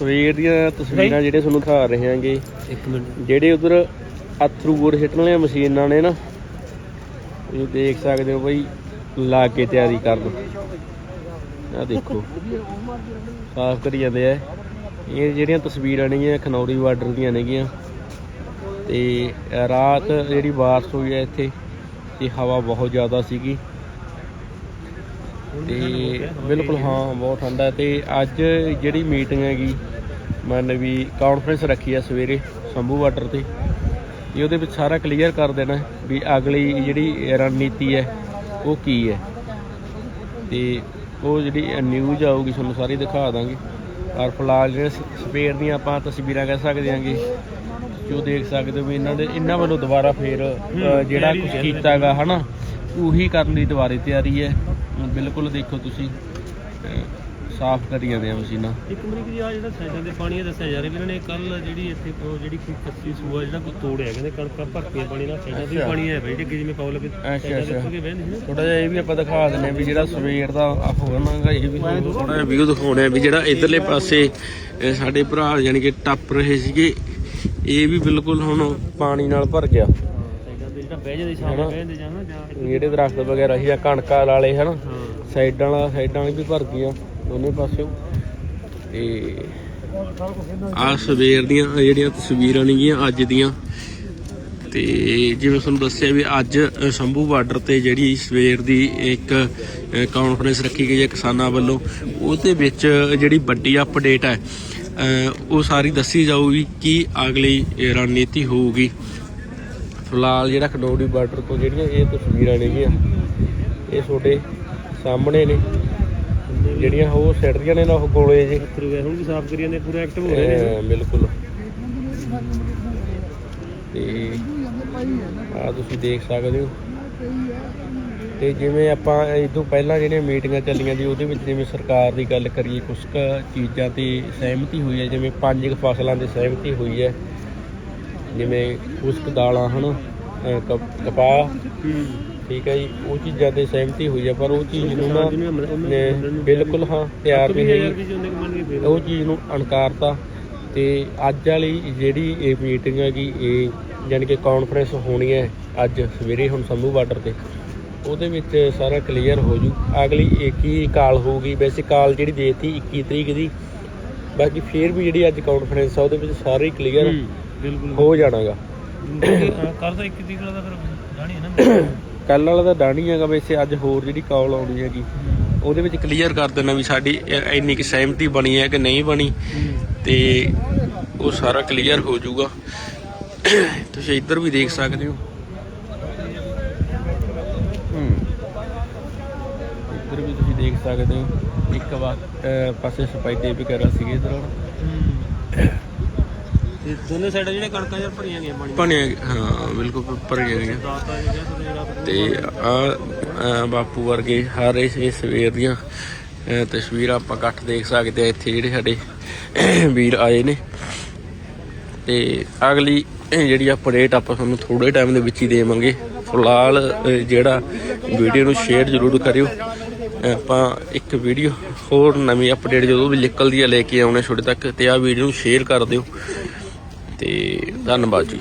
ਸਵੇਰ ਦੀਆਂ ਤਸਵੀਰਾਂ ਜਿਹੜੇ ਤੁਹਾਨੂੰ ਦਿਖਾ ਰਹੇ ਹਾਂਗੇ। ਇੱਕ ਮਿੰਟ। ਜਿਹੜੇ ਉਧਰ ਅਥਰੂ ਗੋੜ ਸਿੱਟਣ ਵਾਲੀਆਂ ਮਸ਼ੀਨਾਂ ਨੇ ਨਾ ਇਹ ਦੇਖ ਸਕਦੇ ਹੋ ਬਈ ਲਾ ਕੇ ਤਿਆਰੀ ਕਰਨ। ਆ ਦੇਖੋ। ਸਾਫ਼ ਕਰੀ ਜਾਂਦੇ ਆ। ਇਹ ਜਿਹੜੀਆਂ ਤਸਵੀਰਾਂ ਨੇਗੀਆਂ ਖਨੌਰੀ ਬਾਰਡਰ ਦੀਆਂ ਨੇਗੀਆਂ ਤੇ ਰਾਤ ਜਿਹੜੀ ਬਾਰਿਸ਼ ਹੋਈ ਹੈ ਇੱਥੇ ਤੇ ਹਵਾ ਬਹੁਤ ਜ਼ਿਆਦਾ ਸੀਗੀ। ਤੇ ਬਿਲਕੁਲ ਹਾਂ ਬਹੁਤ ਠੰਡਾ ਹੈ ਤੇ ਅੱਜ ਜਿਹੜੀ ਮੀਟਿੰਗ ਹੈਗੀ ਮੰਨ ਵੀ ਕਾਨਫਰੰਸ ਰੱਖੀ ਹੈ ਸਵੇਰੇ ਸੰਭੂ ਬਾਰਡਰ ਤੇ। ਇਹ ਉਹਦੇ ਵਿੱਚ ਸਾਰਾ ਕਲੀਅਰ ਕਰ ਦੇਣਾ ਵੀ ਅਗਲੀ ਜਿਹੜੀ ਰਣਨੀਤੀ ਹੈ ਉਹ ਕੀ ਹੈ। ਤੇ ਉਹ ਜਿਹੜੀ ਨਿਊਜ਼ ਆਊਗੀ ਤੁਹਾਨੂੰ ਸਾਰੀ ਦਿਖਾ ਦਾਂਗੇ। ਔਰ ਫਿਲਹਾਲ ਜਿਹੜੇ ਸ- ਸਵੇਰ ਦੀਆਂ ਆਪਾਂ ਤਸਵੀਰਾਂ ਕਹਿ ਸਕਦੇ ਹਾਂਗੇ ਜੋ ਦੇਖ ਸਕਦੇ ਹੋ ਵੀ ਇਹਨਾਂ ਦੇ ਇਹਨਾਂ ਵੱਲੋਂ ਦੁਬਾਰਾ ਫੇਰ ਜਿਹੜਾ ਕੁਝ ਕੀਤਾਗਾ ਹਨਾ ਉਹੀ ਕਰਨ ਦੀ ਦੁਬਾਰੇ ਤਿਆਰੀ ਹੈ। ਬਿਲਕੁਲ ਦੇਖੋ ਤੁਸੀਂ ਸਾਫ਼ ਕਰੀ ਜਾਂਦੇ ਆ ਮਸ਼ੀਨਾਂ ਇੱਕ ਮਿੰਟ ਜੀ ਆ ਜਿਹੜਾ ਸਾਈਡਾਂ ਦੇ ਪਾਣੀ ਆ ਦੱਸਿਆ ਜਾ ਰਿਹਾ ਵੀ ਇਹਨਾਂ ਨੇ ਕੱਲ ਜਿਹੜੀ ਇੱਥੇ ਉਹ ਜਿਹੜੀ ਕੋਈ ਕੱਚੀ ਸੂਆ ਜਿਹੜਾ ਕੋਈ ਤੋੜਿਆ ਕਹਿੰਦੇ ਕਣਕਾਂ ਭਰਤੀਆਂ ਪਾਣੀ ਨਾਲ ਸਾਈਡਾਂ ਤੇ ਵੀ। ਪਾਣੀ ਹੈ ਬਈ ਅੱਗੇ ਜਿਵੇਂ ਪਾਉ ਲੱਗੇ ਅੱਛਾ, ਅੱਛਾ। ਅੱਗੇ ਬਹਿੰਦੇ ਸੀ ਨਾ ਥੋੜਾ ਜਿਹਾ ਇਹ ਵੀ ਆਪਾਂ ਦਿਖਾ ਦਿੰਦੇ ਹਾਂ ਵੀ ਜਿਹੜਾ ਸਵੇਰ ਦਾ ਹੋਣਾਗਾ ਇਹ ਵੀ ਥੋੜਾ ਜਿਹਾ ਵੀਡੀਓ ਦਿਖਾਉਣਾ ਵੀ ਜਿਹੜਾ ਇਧਰਲੇ ਪਾਸੇ ਸਾਡੇ ਭਰਾ ਯਾਨੀ ਕਿ ਟੱਪ ਰਹੇ ਸੀਗੇ ਇਹ ਵੀ ਬਿਲਕੁਲ ਹੁਣ ਪਾਣੀ ਨਾਲ ਭਰ ਗਿਆ ਸਾਈਡਾਂ ਜਿਹੜਾ ਬਹਿ ਜਾਂਦੇ ਜਾਂ ਜਿਹੜੇ ਦਰਖਤ ਵਗੈਰਾ ਸੀ ਜਾਂ ਕਣਕਾਂ ਵਾਲੇ ਹਨਾ? ਸਾਈਡਾਂ ਵਾਲਾ ਸਾਈਡਾਂ ਵਾਲੀ ਵੀ ਭਰ ਗਈਆਂ ਦੋਨੇ ਪਾਸਿਓਂ। ਤੇ ਆ ਸਵੇਰ ਦੀਆਂ ਜਿਹੜੀਆਂ ਤਸਵੀਰਾਂ ਨੇਗੀਆਂ ਅੱਜ ਦੀਆਂ। ਤੇ ਜਿਵੇਂ ਤੁਹਾਨੂੰ ਦੱਸਿਆ ਵੀ ਅੱਜ ਸ਼ੰਭੂ ਬਾਰਡਰ ਤੇ ਜਿਹੜੀ ਸਵੇਰ ਦੀ ਇੱਕ ਕਾਨਫਰੰਸ ਰੱਖੀ ਗਈ ਹੈ ਕਿਸਾਨਾਂ ਵੱਲੋਂ। ਉਹਦੇ ਵਿੱਚ ਜਿਹੜੀ ਵੱਡੀ ਅਪਡੇਟ ਹੈ ਉਹ ਸਾਰੀ ਦੱਸੀ ਜਾਊਗੀ ਕਿ ਅਗਲੀ ਰਣਨੀਤੀ ਹੋਊਗੀ। ਫਿਲਹਾਲ ਜਿਹੜਾ ਖਡੋੜੀ ਬਾਰਡਰ ਤੋਂ ਜਿਹੜੀਆਂ ਇਹ ਤਸਵੀਰਾਂ ਨੇਗੀਆਂ ਇਹ ਤੁਹਾਡੇ ਸਾਹਮਣੇ ਨੇ। ਜਿਹੜੀਆਂ ਉਹ ਸਿੱਟਦੀਆਂ ਨੇ ਨਾ ਉਹ ਗੋਲੇ ਜੇ ਹੁਣ ਵੀ ਸਾਫ਼ ਕਰੀ ਜਾਂਦੇ ਪੂਰਾ ਐਕਟਿਵ ਹੋ ਰਹੇ ਨੇ। ਬਿਲਕੁਲ। ਤੇ ਆ ਤੁਸੀਂ ਦੇਖ ਸਕਦੇ ਹੋ। ਤੇ ਜਿਵੇਂ ਆਪਾਂ ਤੋਂ ਪਹਿਲਾਂ ਜਿਹੜੀਆਂ ਮੀਟਿੰਗਾਂ ਚੱਲੀਆਂ ਜੀ ਉਹਦੇ ਵਿੱਚ ਜਿਵੇਂ ਸਰਕਾਰ ਦੀ ਗੱਲ ਕਰੀਏ ਕੁਝ ਚੀਜ਼ਾਂ ਤੇ ਸਹਿਮਤੀ ਹੋਈ ਹੈ ਜਿਵੇਂ ਪੰਜ ਫਸਲਾਂ ਤੇ ਸਹਿਮਤੀ ਹੋਈ ਹੈ। ਜਿਵੇਂ ਕੁਝ ਕੁ ਦਾਲਾਂ ਹਨ? ਕਪਾਹ। ਹੂੰ ਠੀਕ ਹੈ ਜੀ। ਉਹ ਚੀਜ਼ਾਂ ਤੇ ਸਹਿਮਤੀ ਹੋਈ ਹੈ ਪਰ ਉਹ ਚੀਜ਼ ਨੂੰ ਨਾ ਬਿਲਕੁਲ ਹਾਂ ਤਿਆਰ ਨਹੀਂ ਫੇਰ। ਉਹ ਚੀਜ਼ ਨੂੰ ਅਨਕਾਰਤਾ ਤੇ ਅੱਜ ਵਾਲੀ ਜਿਹੜੀ ਇਹ ਮੀਟਿੰਗ ਹੈਗੀ ਇਹ ਯਾਨੀ ਕਿ ਕਾਨਫਰੰਸ ਹੋਣੀ ਹੈ ਅੱਜ ਸਵੇਰੇ ਹੁਣ ਸੰਭੂ ਬਾਰਡਰ ਤੇ। ਉਹਦੇ ਵਿੱਚ ਸਾਰਾ ਕਲੀਅਰ ਹੋ ਜੂ। ਅਗਲੀ ਇੱਕ ਹੀ ਕਾਲ ਹੋਊਗੀ? ਵੈਸੇ ਕਾਲ ਜਿਹੜੀ ਦੇਤੀ 21 ਤਰੀਕ ਦੀ। ਬਾਕੀ ਫੇਰ ਵੀ ਜਿਹੜੀ ਅੱਜ ਕਾਨਫਰੰਸ ਆ ਉਹਦੇ ਵਿੱਚ ਸਾਰੇ ਹੀ ਕਲੀਅਰ ਹੂੰ, ਬਿਲਕੁਲ ਹੋ ਜਾਣਾਗਾ। ਕਰ ਤਾਂ ਇੱਕ ਤੀਕ ਦਾ ਫਿਰ ਜਾਣੀ ਹੈ ਨਾ ਕੱਲ ਵਾਲਾ ਤਾਂ ਡਾਣੀ ਹੈਗਾ ਵੈਸੇ ਅੱਜ ਹੋਰ ਜਿਹੜੀ ਕਾਲ ਆਉਣੀ ਹੈਗੀ ਉਹਦੇ ਵਿੱਚ ਕਲੀਅਰ ਕਰ ਦੇਣਾ ਵੀ ਸਾਡੀ ਇੰਨੀ ਕਿ ਸਹਿਮਤੀ ਬਣੀ ਹੈ ਕਿ ਨਹੀਂ ਬਣੀ। ਤੇ ਉਹ ਸਾਰਾ ਕਲੀਅਰ ਹੋ ਜਾਊਗਾ। ਤੁਸੀਂ ਇੱਧਰ ਵੀ ਦੇਖ ਸਕਦੇ ਹੋ। ਇੱਧਰ ਵੀ ਤੁਸੀਂ ਦੇਖ ਸਕਦੇ ਹੋ। ਇੱਕ ਵਾ ਅਹ ਪਾਸੇ ਸਪਾਈਡੇ ਵਗੈਰਾ ਸੀਗੇ ਇਧਰ। ਤੇ ਦੋਨੇ ਸਾਈਡਾਂ ਜਿਹੜੇ ਕਣਕਾਂ ਯਾਰ ਭਰੀਆਂ ਗਈਆਂ ਪਾਣੀ ਬਣਿਆ ਹਾਂ ਬਿਲਕੁਲ ਉੱਪਰ ਗਿਆ ਦਾਤਾ ਜਿਹੜਾ ਤੇ ਜਿਹੜਾ ਤੇ ਆ ਬਾਪੂ ਵਰਗੇ ਹਰ ਇਸ ਇਸ ਸਵੇਰ ਦੀਆਂ ਅਹ ਤਸਵੀਰਾਂ ਆਪਾਂ ਇਕੱਠ ਦੇਖ ਸਕਦੇ ਆ ਇੱਥੇ ਜਿਹੜੇ ਸਾਡੇ ਵੀਰ ਆਏ ਨੇ। ਤੇ ਅਗਲੀ ਜਿਹੜੀ ਅਪਡੇਟ ਆਪਾਂ ਤੁਹਾਨੂੰ ਥੋੜੇ ਟਾਈਮ ਦੇ ਵਿੱਚ ਹੀ ਦੇਵਾਂਗੇ। ਫਿਲਹਾਲ ਅਹ ਜਿਹੜਾ ਵੀਡੀਓ ਨੂੰ ਸ਼ੇਅਰ ਜ਼ਰੂਰ ਕਰਿਓ। ਆਪਾਂ ਇੱਕ ਵੀਡੀਓ ਹੋਰ ਨਵੀਂ ਅਪਡੇਟ ਜਦੋਂ ਵੀ ਨਿਕਲਦੀ ਹੈ ਲੈ ਕੇ ਆਉਣੇ ਤੁਹਾਡੇ ਤੱਕ। ਤੇ ਆ ਵੀਡੀਓ ਨੂੰ ਸ਼ੇਅਰ ਕਰ ਦਿਓ। ਤੇ ਧੰਨਵਾਦ ਜੀ।